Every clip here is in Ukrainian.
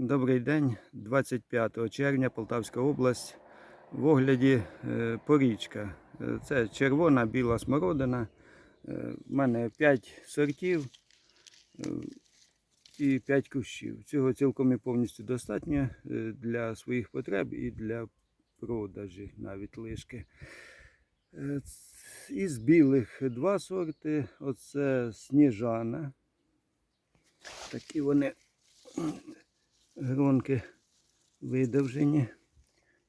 Добрий день, 25 червня, Полтавська область. В огляді е, порічка. Е, Це червона біла смородина. Е, У мене 5 сортів е, і 5 кущів. Цього цілком і повністю достатньо е, для своїх потреб і для продажі навіть лишки. Е, Із білих два сорти. Оце сніжана. Такі вони гронки видовжені,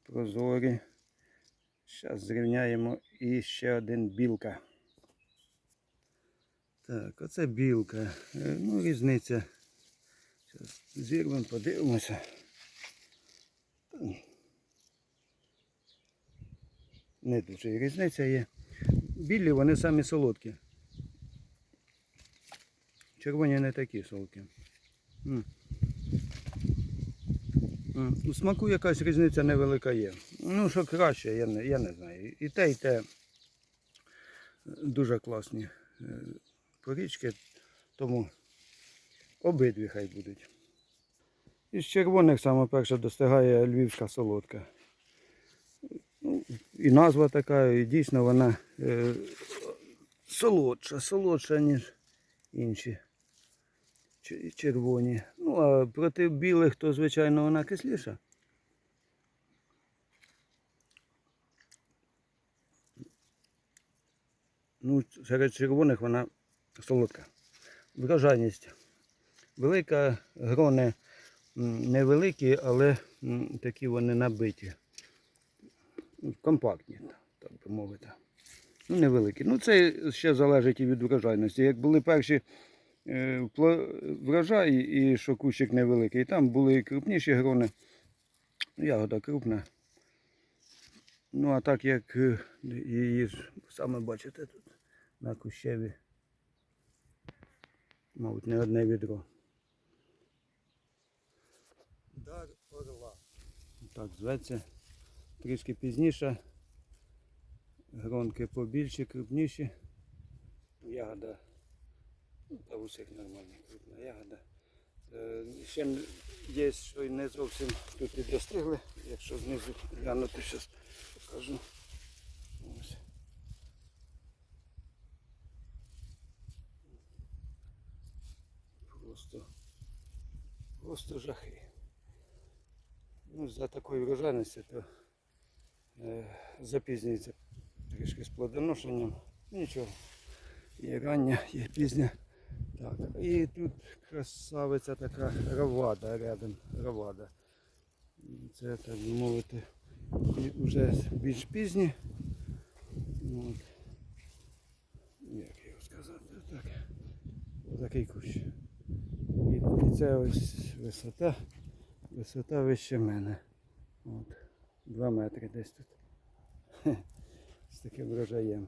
прозорі. Зараз зрівняємо і ще один білка. Так, оце білка. Е, Ну, різниця. Зараз зірвемо, подивимося. Не дуже різниця є. Білі вони самі солодкі. Червоні не такі солодкі. У смаку якась різниця невелика є. Ну, що краще, я не, я не знаю. І те, і те дуже класні е, порічки, тому обидві хай будуть. Із червоних саме перше достигає львівська солодка. Ну, і назва така, і дійсно вона е, солодша, солодша, ніж інші червоні. Ну, а проти білих, то, звичайно, вона кисліша. Ну, серед червоних вона солодка. Врожайність. Велика, грони невеликі, але такі вони набиті. Компактні, так би мовити. Ну, невеликі. Ну, це ще залежить і від врожайності. Як були перші врожай і що кущик невеликий. Там були і крупніші грони. Ягода крупна. Ну, а так як е, її ж саме бачите тут на кущеві. Мабуть, не одне відро. Дар орла. Так, зветься. Трішки пізніше. Гронки побільші, крупніші. Ягода Та у всіх нормальна крупна ягода. Е, Ще є, що не зовсім тут і достигли. Якщо знизу глянути, зараз покажу. Ось. Просто, просто жахи. Ну, за такою врожайністю, то е, запізнюється трішки з плодоношенням. Нічого. Є рання, є пізня. Так, і тут красавиця така равада рядом. Равада. Це, так би мовити, вже більш пізні. От. Як його сказати? Так. Такий кущ. І, і це ось висота. Висота вище мене. От. Два метри десь тут. З таким врожаєм.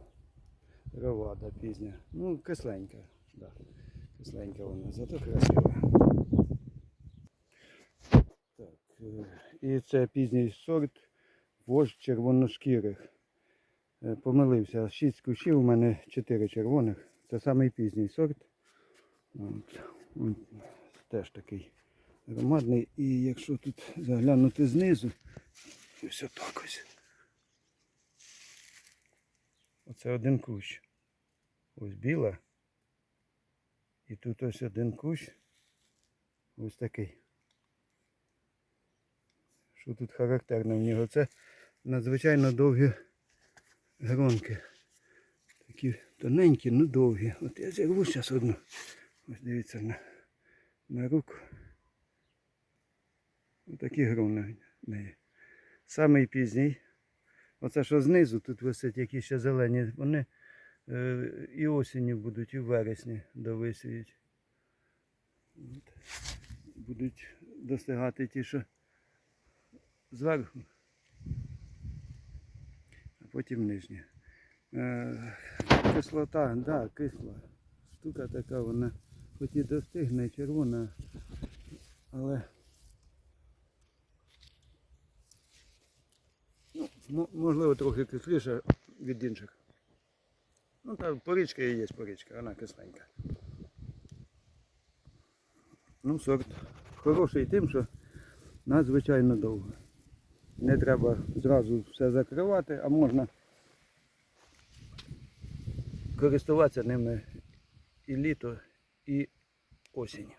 Равада пізня. Ну, кисленька. Да. Кисленька вона, зато красива. Так, е, і це пізній сорт вождь червоношкірих. Е, Помилився. Шість кущів, у мене чотири червоних. Це самий пізній сорт. От. Теж такий громадний. І якщо тут заглянути знизу, ось так ось. Оце один кущ. Ось біла. І тут ось один кущ. Ось такий. Що тут характерно в нього? Це надзвичайно довгі гронки. Такі тоненькі, ну довгі. От я зірву зараз одну. Ось дивіться на, на руку. Ось такі грони в неї. Самий пізній. Оце що знизу тут висить які ще зелені, вони і осінню будуть, і в вересні довисіють. Будуть достигати ті, що зверху, а потім нижні. Е, кислота, так, да, кисла. Штука така, вона хоч і достигне червона, але Ну, можливо, трохи кисліша від інших. Ну, та порічка і є порічка, вона кисленька. Ну, сорт хороший тим, що надзвичайно довго. Не треба зразу все закривати, а можна користуватися ними і літо, і осінь.